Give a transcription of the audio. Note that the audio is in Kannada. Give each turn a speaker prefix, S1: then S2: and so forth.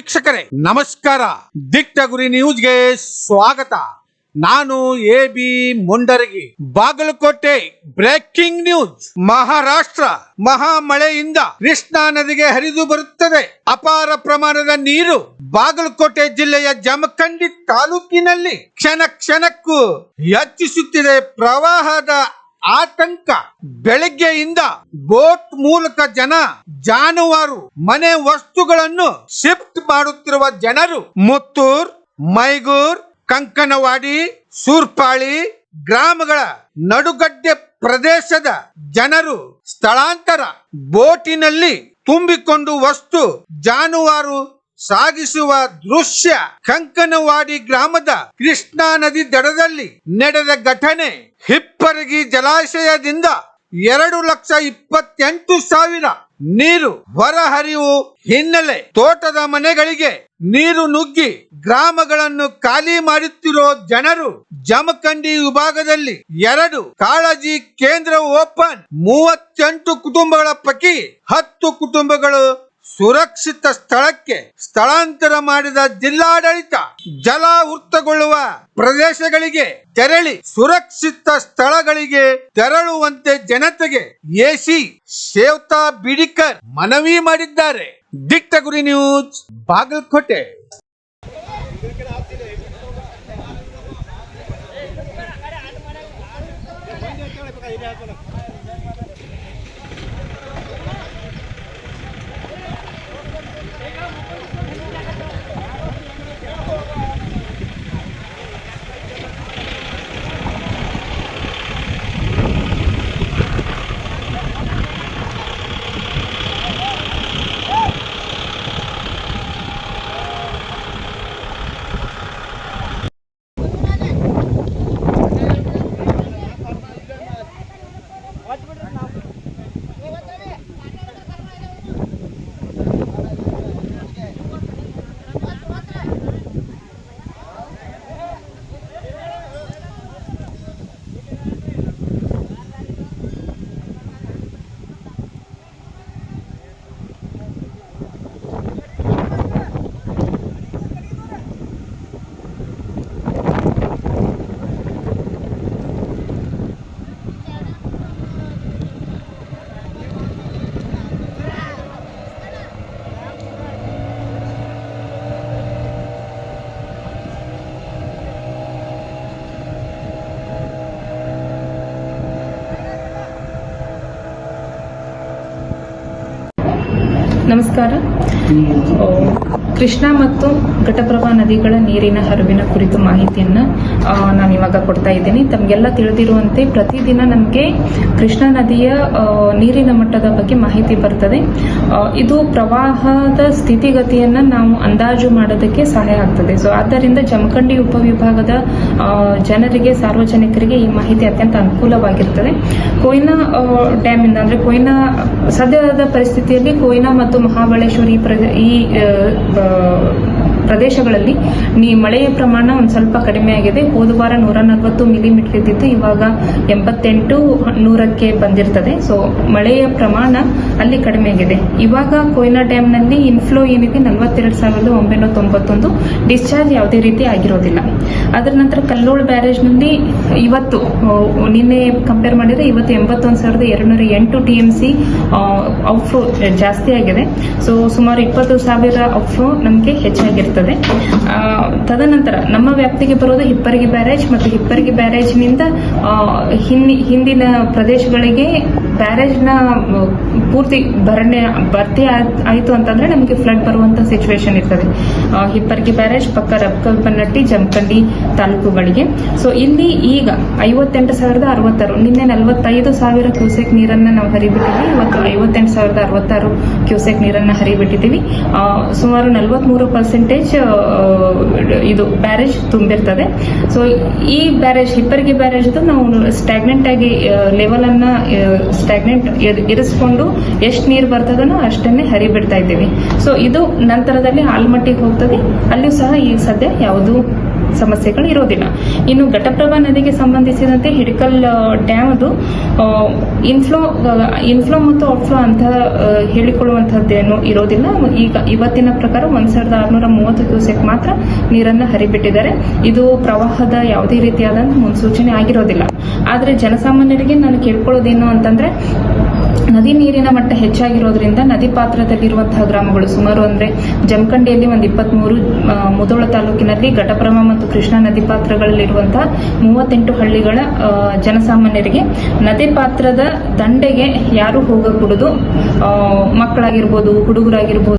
S1: ವೀಕ್ಷಕರೇ, ನಮಸ್ಕಾರ. ದಿಟ್ಟ ಗುರಿ ನ್ಯೂಸ್ಗೆ ಸ್ವಾಗತ. ನಾನು A B Mundargi, Bagalkot breaking news. Maharashtra ಮಹಾ ಮಳೆಯಿಂದ ಕೃಷ್ಣಾ ನದಿಗೆ ಹರಿದು ಬರುತ್ತದೆ. ಅಪಾರ ಪ್ರಮಾಣದ ನೀರು ಬಾಗಲಕೋಟೆ ಜಿಲ್ಲೆಯ ಜಮಖಂಡಿ ತಾಲೂಕಿನಲ್ಲಿ ಕ್ಷಣ ಕ್ಷಣಕ್ಕೂ ಹೆಚ್ಚಿಸುತ್ತಿದೆ. ಪ್ರವಾಹದ ಆತಂಕ ಬೆಳಗ್ಗೆಯಿಂದ ಬೋಟ್ ಮೂಲಕ ಜನ ಜಾನುವಾರು, ಮನೆ ವಸ್ತುಗಳನ್ನು ಶಿಫ್ಟ್ ಮಾಡುತ್ತಿರುವ ಜನರು ಮುತ್ತೂರ್, ಮೈಗೂರ್, ಕಂಕನವಾಡಿ, ಸೂರ್ಪಾಳಿ ಗ್ರಾಮಗಳ ನಡುಗಡ್ಡೆ ಪ್ರದೇಶದ ಜನರು ಸ್ಥಳಾಂತರ ಬೋಟಿನಲ್ಲಿ ತುಂಬಿಕೊಂಡು ವಸ್ತು ಜಾನುವಾರು ಸಾಗಿಸುವ ದೃಶ್ಯ ಕಂಕನವಾಡಿ ಗ್ರಾಮದ ಕೃಷ್ಣಾ ನದಿ ದಡದಲ್ಲಿ ನಡೆದ ಘಟನೆ. ಹಿಪ್ಪರಗಿ ಜಲಾಶಯದಿಂದ ಎರಡು ಲಕ್ಷ ಇಪ್ಪತ್ತೆಂಟು ಸಾವಿರ ನೀರು ಹೊರಹರಿವು ಹಿನ್ನೆಲೆ ತೋಟದ ಮನೆಗಳಿಗೆ ನೀರು ನುಗ್ಗಿ ಗ್ರಾಮಗಳನ್ನು ಖಾಲಿ ಮಾಡುತ್ತಿರೋ ಜನರು ಜಮಖಂಡಿ ವಿಭಾಗದಲ್ಲಿ ಎರಡು ಕಾಳಜಿ ಕೇಂದ್ರ ಓಪನ್ ಮೂವತ್ತೆಂಟು ಕುಟುಂಬಗಳ ಪೈಕಿ ಹತ್ತು ಕುಟುಂಬಗಳು ಸುರಕ್ಷಿತ ಸ್ಥಳಕ್ಕೆ ಸ್ಥಳಾಂತರ ಮಾಡಿದ ಜಿಲ್ಲಾಡಳಿತ ಜಲ ವೃತ್ತಗೊಳ್ಳುವ ಪ್ರದೇಶಗಳಿಗೆ ತೆರಳಿ ಸುರಕ್ಷಿತ ಸ್ಥಳಗಳಿಗೆ ತೆರಳುವಂತೆ ಜನತೆಗೆ ಎಸಿ ಸೇವ್ತಾ ಬಿಡಿಕರ್ ಮನವಿ ಮಾಡಿದ್ದಾರೆ. ದಿಟ್ಟ ಗುರಿ ನ್ಯೂಸ್, ಬಾಗಲಕೋಟೆ.
S2: ನಮಸ್ಕಾರ. ಕೃಷ್ಣಾ ಮತ್ತು ಘಟಪ್ರಭಾ ನದಿಗಳ ನೀರಿನ ಹರಿವಿನ ಕುರಿತು ಮಾಹಿತಿಯನ್ನ ನಾನು ಇವಾಗ ಕೊಡ್ತಾ ಇದ್ದೀನಿ. ತಮಗೆಲ್ಲ ತಿಳಿದಿರುವಂತೆ ಪ್ರತಿದಿನ ನಮಗೆ ಕೃಷ್ಣಾ ನದಿಯ ನೀರಿನ ಮಟ್ಟದ ಬಗ್ಗೆ ಮಾಹಿತಿ ಬರ್ತದೆ. ಇದು ಪ್ರವಾಹದ ಸ್ಥಿತಿಗತಿಯನ್ನ ನಾವು ಅಂದಾಜು ಮಾಡೋದಕ್ಕೆ ಸಹಾಯ ಆಗ್ತದೆ. ಸೊ ಆದ್ದರಿಂದ ಜಮಖಂಡಿ ಉಪವಿಭಾಗದ ಜನರಿಗೆ, ಸಾರ್ವಜನಿಕರಿಗೆ ಈ ಮಾಹಿತಿ ಅತ್ಯಂತ ಅನುಕೂಲವಾಗಿರ್ತದೆ. ಕೊಯ್ನಾ ಡ್ಯಾಮ್ ಇಂದ ಅಂದ್ರೆ ಕೊಯ್ನಾ, ಸದ್ಯದ ಪರಿಸ್ಥಿತಿಯಲ್ಲಿ ಕೊಯ್ನಾ ಮತ್ತು ಮಹಾಬಳೇಶ್ವರಿ ಈ uh, ಪ್ರದೇಶಗಳಲ್ಲಿ. ನೀ ಮಳೆಯ ಪ್ರಮಾಣ ಒಂದು ಸ್ವಲ್ಪ ಕಡಿಮೆ ಆಗಿದೆ. ಹೋದ ವಾರ ನೂರ ನಲವತ್ತು ಮಿಲಿಮೀಟರ್ ಇದ್ದಿದ್ದು ಇವಾಗ ಎಂಬತ್ತೆಂಟು ನೂರಕ್ಕೆ ಬಂದಿರ್ತದೆ. ಸೊ ಮಳೆಯ ಪ್ರಮಾಣ ಅಲ್ಲಿ ಕಡಿಮೆ ಆಗಿದೆ. ಇವಾಗ ಕೊಯ್ನಾ ಡ್ಯಾಮ್ನಲ್ಲಿ ಇನ್ಫ್ಲೋ ಏನಿದೆ? ನಲವತ್ತೆರಡು ಸಾವಿರದ ಒಂಬೈನೂರ ತೊಂಬತ್ತೊಂದು. ಡಿಸ್ಚಾರ್ಜ್ ಯಾವುದೇ ರೀತಿ ಆಗಿರೋದಿಲ್ಲ. ಅದರ ನಂತರ ಕಲ್ಲೋಳ್ ಬ್ಯಾರೇಜ್ನಲ್ಲಿ ಇವತ್ತು ನಿನ್ನೆ ಕಂಪೇರ್ ಮಾಡಿದ್ರೆ ಇವತ್ತು ಎಂಬತ್ತೊಂದು ಸಾವಿರದ ಎರಡುನೂರ ಎಂಟು ಟಿ ಎಂ ಸಿ ಔಟ್ಫ್ಲೋ ಜಾಸ್ತಿ ಆಗಿದೆ. ಸೊ ಸುಮಾರು ಇಪ್ಪತ್ತು ಸಾವಿರ ಔಟ್ಫ್ಲೋ ನಮಗೆ ಹೆಚ್ಚಾಗಿರ್ತದೆ. ಆ, ತದನಂತರ ನಮ್ಮ ವ್ಯಾಪ್ತಿಗೆ ಬರೋದು ಹಿಪ್ಪರಿಗೆ ಬ್ಯಾರೇಜ್ ಮತ್ತು ಹಿಪ್ಪರಿಗೆ ಬ್ಯಾರೇಜ್ನಿಂದ ಹಿಂದಿನ ಪ್ರದೇಶಗಳಿಗೆ ಬ್ಯಾರೇಜ್ನ ನ ಪೂರ್ತಿ ಭರಣೆ, ಭರ್ತಿ ಆಯಿತು ಅಂತಂದ್ರೆ ನಮಗೆ ಫ್ಲಡ್ ಬರುವಂತ ಸಿಚುವೇಶನ್ ಇರ್ತದೆ. ಹಿಪ್ಪರ್ಗಿ ಬ್ಯಾರೇಜ್, ಪಕ್ಕ ರಬ್ಕಲ್ಪನಟ್ಟಿ, ಜಮಖಂಡಿ ತಾಲೂಕುಗಳಿಗೆ. ಸೊ ಇಲ್ಲಿ ಈಗ ಐವತ್ತೆಂಟು ಸಾವಿರದ ಅರವತ್ತಾರು, ನಿನ್ನೆ ನಲವತ್ತೈದು ಸಾವಿರ ಕ್ಯೂಸೆಕ್ ನೀರನ್ನ ನಾವು ಹರಿಬಿಟ್ಟಿದ್ವಿ. ಇವತ್ತು ಐವತ್ತೆಂಟು ಸಾವಿರದ ಅರವತ್ತಾರು ಕ್ಯೂಸೆಕ್ ನೀರನ್ನ ಹರಿಬಿಟ್ಟಿದ್ದೀವಿ. ಸುಮಾರು ನಲವತ್ಮೂರು ಪರ್ಸೆಂಟೇಜ್ ಇದು ಬ್ಯಾರೇಜ್ ತುಂಬಿರ್ತದೆ. ಸೊ ಈ ಬ್ಯಾರೇಜ್, ಹಿಪ್ಪರ್ಗಿ ಬ್ಯಾರೇಜ್ ನಾವು ಸ್ಟಾಗ್ನೆಂಟ್ ಆಗಿ ಲೆವೆಲ್ ಅನ್ನ ಸ್ಟಾಗ್ನೆಂಟ್ ಇರಿಸ್ಕೊಂಡು ಎಷ್ಟು ನೀರು ಬರ್ತದನೋ ಅಷ್ಟನ್ನೇ ಹರಿಬಿಡ್ತಾ ಇದ್ದೀವಿ. ಸೊ ಇದು ನಂತರದಲ್ಲಿ ಆಲ್ಮಟ್ಟಿಗೆ ಹೋಗ್ತದೆ. ಅಲ್ಲಿಯೂ ಸಹ ಈ ಸದ್ಯ ಯಾವುದು ಸಮಸ್ಯೆಗಳು ಇರೋದಿಲ್ಲ. ಇನ್ನು ಘಟಪ್ರಭಾ ನದಿಗೆ ಸಂಬಂಧಿಸಿದಂತೆ ಹಿಡಕಲ್ ಡ್ಯಾಮ್ ಅದು ಇನ್ಫ್ಲೋ ಇನ್ಫ್ಲೋ ಮತ್ತು ಔಟ್ಫ್ಲೋ ಅಂತ ಹೇಳಿಕೊಳ್ಳುವಂತಹದ್ದೇನು ಇರೋದಿಲ್ಲ. ಈಗ ಇವತ್ತಿನ ಪ್ರಕಾರ ಒಂದ್ ಸಾವಿರದ ಆರುನೂರ ಮೂವತ್ತು ಕ್ಯೂಸೆಕ್ ಮಾತ್ರ ನೀರನ್ನು ಹರಿಬಿಟ್ಟಿದ್ದಾರೆ. ಇದು ಪ್ರವಾಹದ ಯಾವುದೇ ರೀತಿಯಾದಂತಹ ಮುನ್ಸೂಚನೆ ಆಗಿರೋದಿಲ್ಲ. ಆದ್ರೆ ಜನಸಾಮಾನ್ಯರಿಗೆ ನಾನು ಕೇಳ್ಕೊಳ್ಳೋದೇನು ಅಂತಂದ್ರೆ ನದಿ ನೀರಿನ ಮಟ್ಟ ಹೆಚ್ಚಾಗಿರೋದ್ರಿಂದ ನದಿ ಪಾತ್ರದಲ್ಲಿರುವಂತಹ ಗ್ರಾಮಗಳು ಸುಮಾರು ಅಂದ್ರೆ ಜಮಖಂಡಿಯಲ್ಲಿ ಒಂದು ಇಪ್ಪತ್ಮೂರು ಮೂರು ತಾಲೂಕಿನಲ್ಲಿ ಘಟಪ್ರಮ ಮತ್ತು ಕೃಷ್ಣಾ ನದಿ ಪಾತ್ರಗಳಲ್ಲಿರುವಂತಹ ಮೂವತ್ತೆಂಟು ಹಳ್ಳಿಗಳ ಜನಸಾಮಾನ್ಯರಿಗೆ ನದಿ ಪಾತ್ರದ ದಂಡೆಗೆ ಯಾರು ಹೋಗಕೂಡದು ಮಕ್ಕಳಾಗಿರ್ಬೋದು, ಹುಡುಗರಾಗಿರ್ಬೋದು.